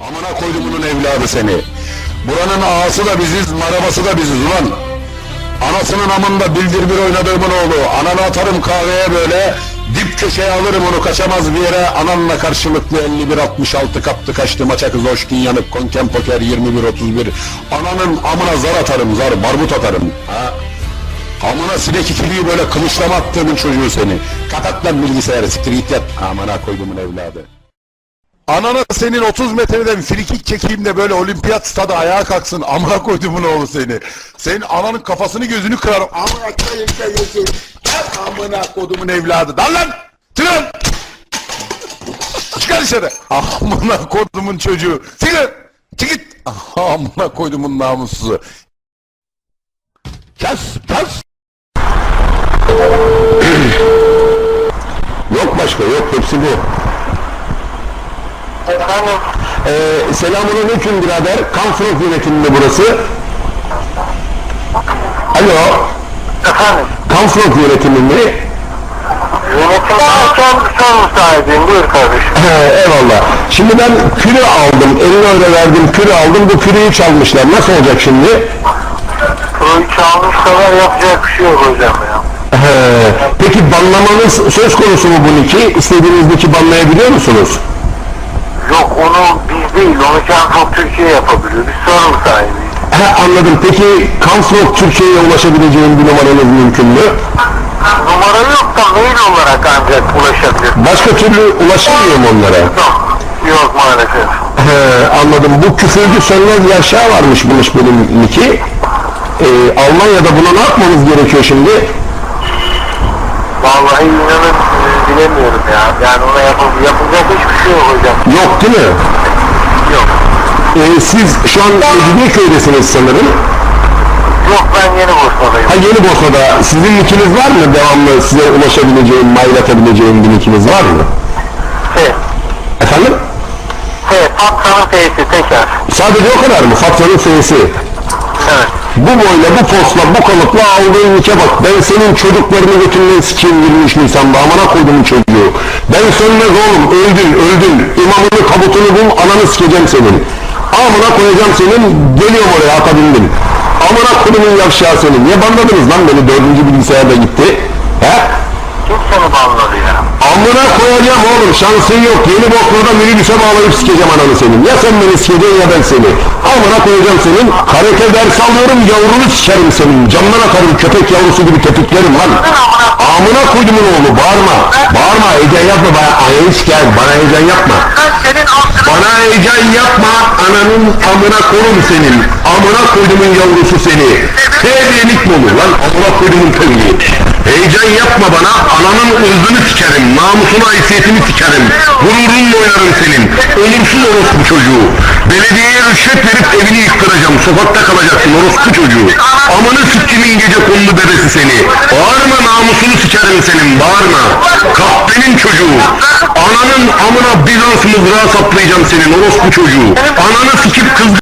Amına koydumunun evladı seni. Buranın ağası da biziz, marabası da biziz ulan. Anasının amında bildir bir oynadığımın oğlu. Ananı atarım kahveye böyle. Dip köşeye alırım onu kaçamaz bir yere. Ananla karşılıklı 51-66 kaptı kaçtı maça kız hoşkin yanıp konken poker 21-31. Ananın amına zar atarım zar barbut atarım. Ha? Amına sinek ikiliği böyle kılıçlama attığımın çocuğu seni. Kapat lan bilgisayarı siktir git yat. Amına koydumun evladı. Anana senin 30 metreden frikik çekeyim de böyle olimpiyat stadı ayağa kalksın. Amına koydumun oğlu seni. Senin ananın kafasını gözünü kırarım. Amına koyayım seni. Gel amına koydumun evladı. Lan lan! Lan! Çıkar dışarı. Amına koydumun çocuğu. Çıkın! Çık git. Amına koydumun namussuzu. Kes! Kes! yok başka yok hepsi bu. Efendim, Ee, selamünaleyküm birader. Kamfront yönetiminde burası. Alo. efendim. Kamfront yönetimi mi? Yönetim derken son müsaadeyim. Buyur kardeşim. Eyvallah. Şimdi ben kürü aldım. 50 euro verdim kürü aldım. Bu kürüyü çalmışlar. Nasıl olacak şimdi? Proyu çalmışsalar yapacak bir şey yok hocam ya. He, peki banlamanız söz konusu mu bu niki? İstediğiniz banlayabiliyor musunuz? Yok onu biz değil, onu Canfok Türkiye yapabiliyor. Biz sorun sahibiyiz. He, anladım. Peki Kamfront Türkiye'ye ulaşabileceğim bir numaranız mümkün mü? Numara yok da mail olarak ancak ulaşabilir. Başka türlü ulaşamıyorum onlara. Yok, yok maalesef. He, anladım. Bu küfürcü sönmez yaşa varmış bulmuş benim niki. Ee, Almanya'da buna ne yapmamız gerekiyor şimdi? Vallahi inanın e, bilemiyorum ya. Yani ona yapıl yapılacak şey yok hocam. Yok değil mi? Yok. Ee, siz şu an Mecidiyeköy'desiniz sanırım. Yok ben yeni Bosna'dayım. Ha Yeni Bosna'da sizin nikiniz var mı? Devamlı size ulaşabileceğim, mail atabileceğim bir nikiniz var mı? F. Efendim? F. Fatsanın F'si tekrar. Sadece o kadar mı? Faktörün F'si. Evet. Bu boyla, bu posla, bu kalıpla aldığın nike bak. Ben senin çocuklarını götünden sikeyim 23 Nisan'da. Amına koydum çocuğu. Ben sönmez oğlum. Öldün, öldün. İmamını, kabutunu bul, ananı sikeceğim senin. Amına koyacağım senin. Geliyorum oraya ata bindim. Amına kodumun yavşağı senin. Niye banladınız lan beni? Dördüncü bilgisayarda gitti. He? Kim seni banladı ya? Amına koyacağım oğlum şansın yok. Yeni bokluğda minibüse bağlayıp sikeceğim ananı senin. Ya sen beni sikeceksin ya ben seni. Amına koyacağım senin. Karate ders alıyorum yavrunu sikerim senin. Camdan atarım köpek yavrusu gibi tepiklerim lan. Amına koydumun oğlu bağırma. Bağırma heyecan yapma bana. Ananı sikerim bana heyecan yapma. Bana heyecan yapma. Ananın amına korum senin. Amına koydumun yavrusu seni. Teğdenik mi olur lan? Amına koydumun köyü. Heyecan yapma bana. Ananın ırzını sikerim. Namusunu haysiyetini sikerim. Gururunla oynarım senin. Ölümsüz orospu çocuğu. Belediyeye rüşvet verip evini yıktıracağım. Sokakta kalacaksın orospu çocuğu. Amanı sikkimin gece konulu bebesi seni. Bağırma namusunu sikerim senin. Bağırma. Kahpenin çocuğu. Ananın amına Bizans mızrağı saplayacağım senin orospu çocuğu. Ananı sikip kız